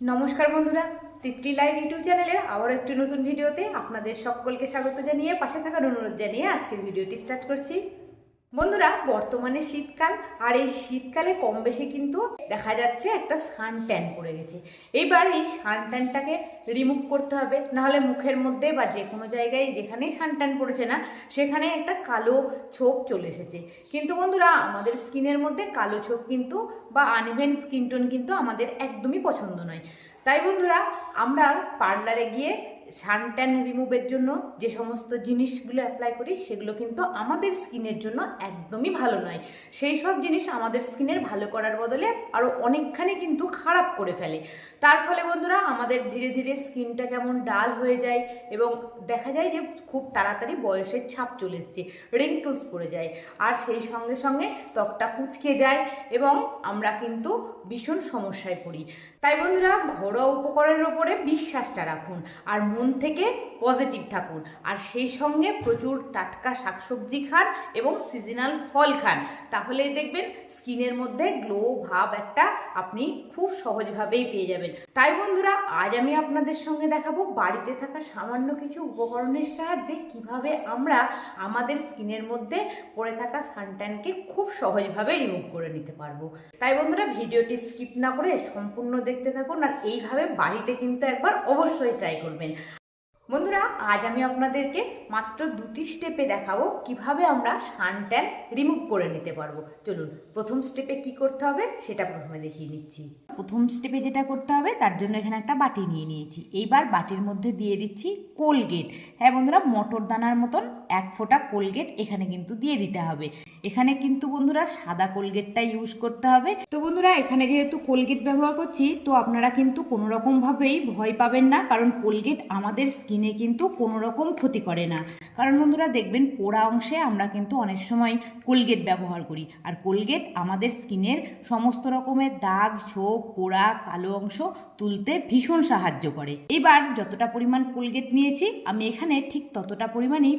নমস্কার বন্ধুরা, Titli live YouTube চ্যানেলের আবার একটি নতুন ভিডিওতে আপনাদের সকলকে স্বাগত জানিয়ে পাশে থাকার অনুরোধ জানিয়ে আজকের ভিডিওটি স্টার্ট করছি। বন্ধুরা, বর্তমানে শীতকাল, আর এই শীতকালে কম বেশি কিন্তু দেখা যাচ্ছে একটা সান ট্যান পড়ে গেছে। এইবার এই সান ট্যানটাকে রিমুভ করতে হবে, নাহলে মুখের মধ্যে বা যে কোনো জায়গায় যেখানেই সান ট্যান পড়েছে না, সেখানে একটা কালো ছোপ চলে এসেছে। কিন্তু বন্ধুরা, আমাদের স্কিনের মধ্যে কালো ছোপ কিন্তু বা আনইভেন স্কিন টোন কিন্তু আমাদের একদমই পছন্দ নয়। তাই বন্ধুরা, আমরা পার্লারে গিয়ে সানট্যান রিমুভের জন্য যে সমস্ত জিনিসগুলো অ্যাপ্লাই করি, সেগুলো কিন্তু আমাদের স্কিনের জন্য একদমই ভালো নয়। সেই সব জিনিস আমাদের স্কিনের ভালো করার বদলে আরও অনেকখানি কিন্তু খারাপ করে ফেলে। তার ফলে বন্ধুরা, আমাদের ধীরে ধীরে স্কিনটা কেমন ডাল হয়ে যায় এবং দেখা যায় যে খুব তাড়াতাড়ি বয়সের ছাপ চলে এসছে রিঙ্কলস পড়ে যায়। আর সেই সঙ্গে সঙ্গে ত্বকটা কুচকে যায় এবং আমরা কিন্তু ভীষণ সমস্যায় পড়ি। তাই বন্ধুরা, ঘরোয়া উপকরণের ওপরে বিশ্বাসটা রাখুন। আর মন থেকে পজিটিভ থাকুন আর সেই সঙ্গে প্রচুর টাটকা শাকসবজি খান এবং সিজনাল ফল খান। তাহলেই দেখবেন স্কিনের মধ্যে গ্লো ভাব একটা আপনি খুব সহজভাবেই পেয়ে যাবেন। তাই বন্ধুরা, আজ আমি আপনাদের সঙ্গে দেখাবো বাড়িতে থাকা সামান্য কিছু উপকরণের সাহায্যে কীভাবে আমরা আমাদের স্কিনের মধ্যে পড়ে থাকা সানট্যানকে খুব সহজভাবে রিমুভ করে নিতে পারব। তাই বন্ধুরা, ভিডিওটি স্কিপ না করে সম্পূর্ণ দেখতে থাকুন আর এইভাবে বাড়িতে কিন্তু একবার অবশ্যই ট্রাই করবেন। বন্ধুরা, আজ আমি আপনাদেরকে মাত্র দুটি স্টেপে দেখাবো কীভাবে আমরা সানট্যান রিমুভ করে নিতে পারব। চলুন, প্রথম স্টেপে কি করতে হবে সেটা প্রথমে দেখিয়ে নিচ্ছি। প্রথম স্টেপে যেটা করতে হবে, তার জন্য এখানে একটা বাটি নিয়ে নিয়েছি। এইবার বাটির মধ্যে দিয়ে দিচ্ছি কোলগেট হ্যাঁ বন্ধুরা মটর দানার মতন এক ফোঁটা কোলগেট এখানে কিন্তু দিয়ে দিতে হবে। এখানে কিন্তু বন্ধুরা সাদা কোলগেটটা ইউজ করতে হবে। তো বন্ধুরা, এখানে যেহেতু কোলগেট ব্যবহার করছি, তো আপনারা কিন্তু কোনো রকমভাবেই ভয় পাবেন না, কারণ কোলগেট আমাদের স্কিনে কিন্তু কোনো রকম ক্ষতি করে না। কারণ বন্ধুরা, দেখবেন পোড়া অংশে আমরা কিন্তু অনেক সময় কোলগেট ব্যবহার করি। আর কোলগেট আমাদের স্কিনের সমস্ত রকমের দাগ, ছোপ, পোড়া, কালো অংশ তুলতে ভীষণ সাহায্য করে। এবার যতটা পরিমাণ কোলগেট নিয়েছি, আমি এখানে ঠিক ততটা পরিমাণই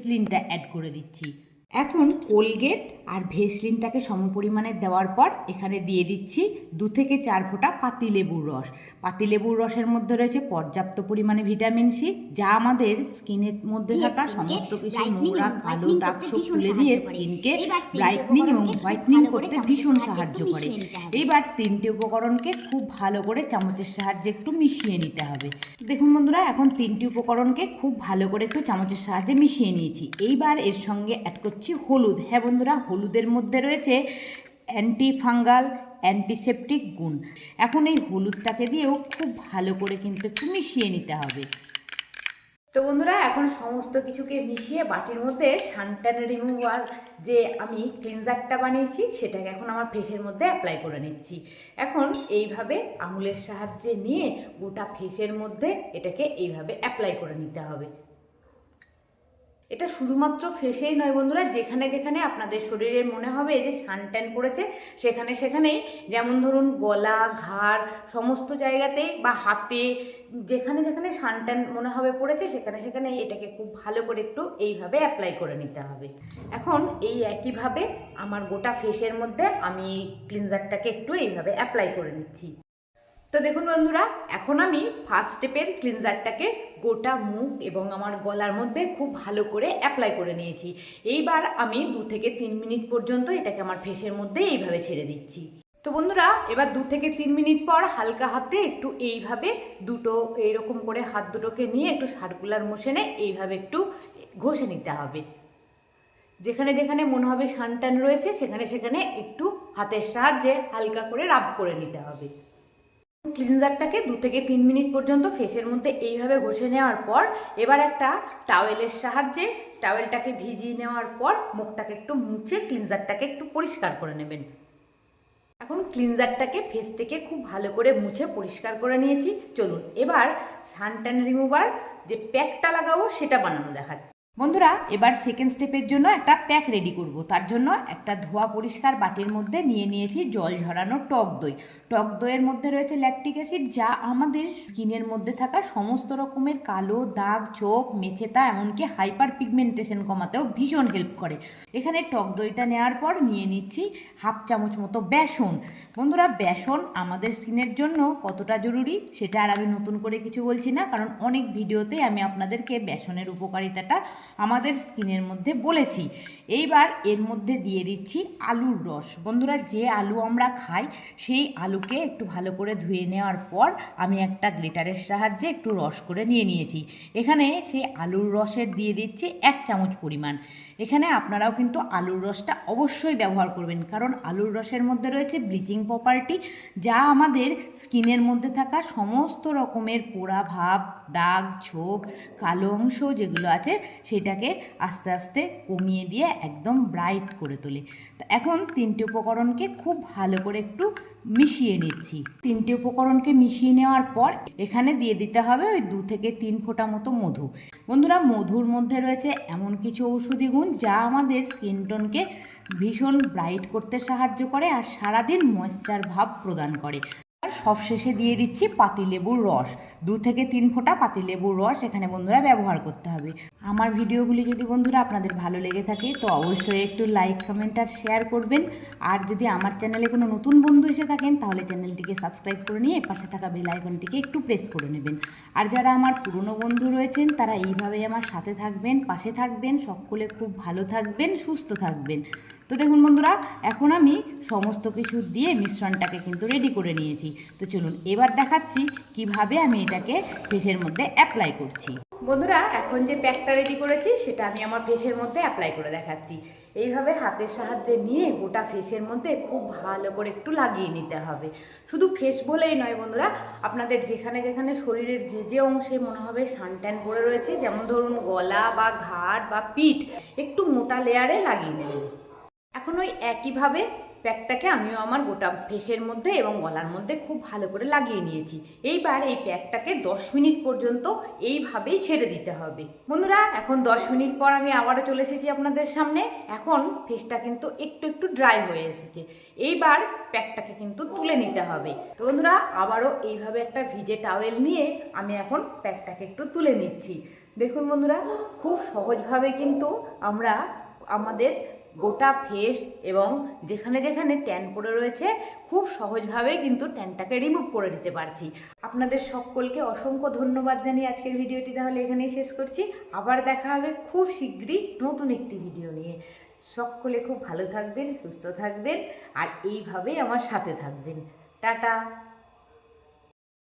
ভেসলিনটা অ্যাড করে দিচ্ছি। এখন কোলগেট আর ভেসলিনটাকে সমপরিমাণে দেওয়ার পর এখানে দিয়ে দিচ্ছি দু থেকে চার ফোঁটা পাতিলেবুর রস। পাতিলেবুর রসের মধ্যে রয়েছে পর্যাপ্ত পরিমাণে ভিটামিন সি যা আমাদের স্কিনের মধ্যে থাকা সমস্ত কিছু নোংরা কালো দাগ ছোপ তুলে দিয়ে স্কিনকে ব্রাইটনিং এবং হোয়াইটনিং করতে ভীষণ সাহায্য করে। এইবার তিনটে উপকরণকে খুব ভালো করে চামচের সাহায্যে একটু মিশিয়ে নিতে হবে। দেখুন বন্ধুরা এখন তিনটি উপকরণকে খুব ভালো করে একটু চামচের সাহায্যে মিশিয়ে নিয়েছি। এইবার এর সঙ্গে অ্যাড করছি হলুদ। হ্যাঁ বন্ধুরা হলুদের মধ্যে রয়েছে অ্যান্টি ফাঙ্গাল অ্যান্টিসেপটিক গুণ। এখন এই হলুদটাকে দিয়েও খুব ভালো করে কিন্তু একটু মিশিয়ে নিতে হবে। তো বন্ধুরা, এখন সমস্ত কিছুকে মিশিয়ে বাটির মধ্যে সানটান রিমুভার যে আমি ক্লিনজারটা বানিয়েছি, সেটাকে এখন আমার ফেসের মধ্যে অ্যাপ্লাই করে নিচ্ছি। এখন এইভাবে আঙুলের সাহায্যে নিয়ে গোটা ফেসের মধ্যে এটাকে এইভাবে অ্যাপ্লাই করে নিতে হবে। এটা শুধুমাত্র ফেসেই নয় বন্ধুরা, যেখানে যেখানে আপনাদের শরীরের মনে হবে যে সানট্যান পড়েছে, সেখানে সেখানেই যেমন ধরুন গলা, ঘাড়, সমস্ত জায়গাতেই বা হাতে যেখানে যেখানে সানট্যান মনে হবে পড়েছে, সেখানে সেখানে এটাকে খুব ভালো করে একটু এইভাবে অ্যাপ্লাই করে নিতে হবে। এখন এই একইভাবে আমার গোটা ফেসের মধ্যে আমি এই ক্লিনজারটাকে একটু এইভাবে অ্যাপ্লাই করে নিচ্ছি। তো দেখুন বন্ধুরা, এখন আমি ফার্স্ট স্টেপের ক্লিনজারটাকে গোটা মুখ এবং আমার গলার মধ্যে খুব ভালো করে অ্যাপ্লাই করে নিয়েছি। এইবার আমি দু থেকে তিন মিনিট পর্যন্ত এটাকে আমার ফেসের মধ্যে এইভাবে ছেড়ে দিচ্ছি। তো বন্ধুরা, এবার দু থেকে তিন মিনিট পর হালকা হাতে একটু এইভাবে দুটো এইরকম করে হাত দুটোকে নিয়ে একটু সার্কুলার মোশনে এইভাবে একটু ঘষে নিতে হবে। যেখানে যেখানে মনে হবে সানটান রয়েছে, সেখানে সেখানে একটু হাতের সাহায্যে হালকা করে রাব করে নিতে হবে। ক্লিনজারটাকে দু থেকে তিন মিনিট পর্যন্ত ফেসের মধ্যে এইভাবে ঘষে নেওয়ার পর, এবার একটা টাওয়েলের সাহায্যে টাওয়েলটাকে ভিজিয়ে নেওয়ার পর মুখটাকে একটু মুছে ক্লিনজারটাকে একটু পরিষ্কার করে নেবেন। এখন ক্লিনজারটাকে ফেস থেকে খুব ভালো করে মুছে পরিষ্কার করে নিয়েছি। চলুন, এবার সানট্যান রিমুভার যে প্যাকটা লাগাবো সেটা বানানো দেখাচ্ছি। বন্ধুরা, এবার সেকেন্ড স্টেপের জন্য একটা প্যাক রেডি করব। তার জন্য একটা ধোয়া পরিষ্কার বাটির মধ্যে নিয়ে নিয়েছি জল ঝরানো টক দই। টক দইয়ের মধ্যে রয়েছে ল্যাকটিক অ্যাসিড যা আমাদের স্কিনের মধ্যে থাকা সমস্ত রকমের কালো দাগ, চোখ, মেছেতা, এমনকি হাইপার পিগমেন্টেশন কমাতেও ভীষণ হেল্প করে। এখানে টক দইটা নেওয়ার পর নিয়ে নিচ্ছি হাফ চামচ মতো বেসন। বন্ধুরা, বেসন আমাদের স্কিনের জন্য কতটা জরুরি সেটা আর আমি নতুন করে কিছু বলছি না, কারণ অনেক ভিডিওতে আমি আপনাদেরকে বেসনের উপকারিতাটা আমাদের স্কিনের মধ্যে বলেছি। এইবার এর মধ্যে দিয়ে দিচ্ছি আলুর রস। বন্ধুরা, যে আলু আমরা খাই, সেই আলুকে একটু ভালো করে ধুয়ে নেওয়ার পর আমি একটা গ্রেটারের সাহায্যে একটু রস করে নিয়ে নিয়েছি। এখানে সেই আলুর রসের দিয়ে দিচ্ছি এক চামচ পরিমাণ। এখানে আপনারাও কিন্তু আলুর রসটা অবশ্যই ব্যবহার করবেন, কারণ আলুর রসের মধ্যে রয়েছে ব্লিচিং প্রপার্টি যা আমাদের স্কিনের মধ্যে থাকা সমস্ত রকমের পোড়া ভাব দাগ, ছোপ, কালো অংশ যেগুলো আছে সেটাকে আস্তে আস্তে কমিয়ে দিয়ে একদম ব্রাইট করে তোলে। এখন তিনটে উপকরণকে খুব ভালো করে একটু মিশিয়ে নিচ্ছি। তিনটে উপকরণকে মিশিয়ে নেওয়ার পর এখানে দিয়ে দিতে হবে ওই দু থেকে তিন ফোঁটা মতো মধু। বন্ধুরা, মধুর মধ্যে রয়েছে এমন কিছু ঔষধি গুণ যা আমাদের স্কিন টোনকে ভীষণ ব্রাইট করতে সাহায্য করে আর সারাদিন ময়েশ্চার ভাব প্রদান করে। সবশেষে দিয়ে দিচ্ছি পাতিলেবুর রস। দু থেকে তিন ফোঁটা পাতিলেবুর রস এখানে বন্ধুরা ব্যবহার করতে হবে। আমার ভিডিওগুলি যদি বন্ধুরা আপনাদের ভালো লেগে থাকে, তো অবশ্যই একটু লাইক কমেন্ট আর শেয়ার করবেন। আর যদি আমার চ্যানেলে কোনো নতুন বন্ধু এসে থাকেন, তাহলে চ্যানেলটিকে সাবস্ক্রাইব করে নিয়ে পাশে থাকা বেল আইকনটিকে একটু প্রেস করে নেবেন। আর যারা আমার পুরনো বন্ধু রয়েছেন, তারা এইভাবেই আমার সাথে থাকবেন, পাশে থাকবেন, সকলে খুব ভালো থাকবেন, সুস্থ থাকবেন। তো দেখুন বন্ধুরা, এখন আমি সমস্ত কিছু দিয়ে মিশ্রণটাকে কিন্তু রেডি করে নিয়েছি। তো চলুন, এবার দেখাচ্ছি কীভাবে আমি এটাকে ফেসের মধ্যে অ্যাপ্লাই করছি। বন্ধুরা, এখন যে প্যাকটা রেডি করেছি, সেটা আমি আমার ফেসের মধ্যে অ্যাপ্লাই করে দেখাচ্ছি। এইভাবে হাতের সাহায্যে নিয়ে গোটা ফেসের মধ্যে খুব ভালো করে একটু লাগিয়ে নিতে হবে। শুধু ফেস বলেই নয় বন্ধুরা, আপনাদের যেখানে যেখানে শরীরের যে যে অংশে মনে হবে সানট্যান পড়ে রয়েছে, যেমন ধরুন গলা বা ঘাড় বা পিঠ, একটু মোটা লেয়ারে লাগিয়ে নেবেন। এখন ওই একইভাবে প্যাকটাকে আমিও আমার গোটা ফেসের মধ্যে এবং গলার মধ্যে খুব ভালো করে লাগিয়ে নিয়েছি। এইবার এই প্যাকটাকে দশ মিনিট পর্যন্ত এইভাবেই ছেড়ে দিতে হবে। বন্ধুরা, এখন দশ মিনিট পর আমি আবারও চলে এসেছি আপনাদের সামনে। এখন ফেসটা কিন্তু একটু একটু ড্রাই হয়ে এসেছে। এইবার প্যাকটাকে কিন্তু তুলে নিতে হবে। তো বন্ধুরা, আবারও এইভাবে একটা ভিজে টাওয়েল নিয়ে আমি এখন প্যাকটাকে একটু তুলে নিচ্ছি। দেখুন বন্ধুরা, খুব সহজভাবে কিন্তু আমরা আমাদের গোটা ফেস এবং যেখানে যেখানে ট্যান পড়ে রয়েছে, খুব সহজভাবে কিন্তু ট্যানটাকে রিমুভ করে দিতে পারছি। আপনাদের সকলকে অসংখ্য ধন্যবাদ জানিয়ে আজকের ভিডিওটি তাহলে এখানেই শেষ করছি। আবার দেখা হবে খুব শীঘ্রই নতুন একটি ভিডিও নিয়ে। সকলে খুব ভালো থাকবেন, সুস্থ থাকবেন, আর এইভাবেই আমার সাথে থাকবেন। টাটা!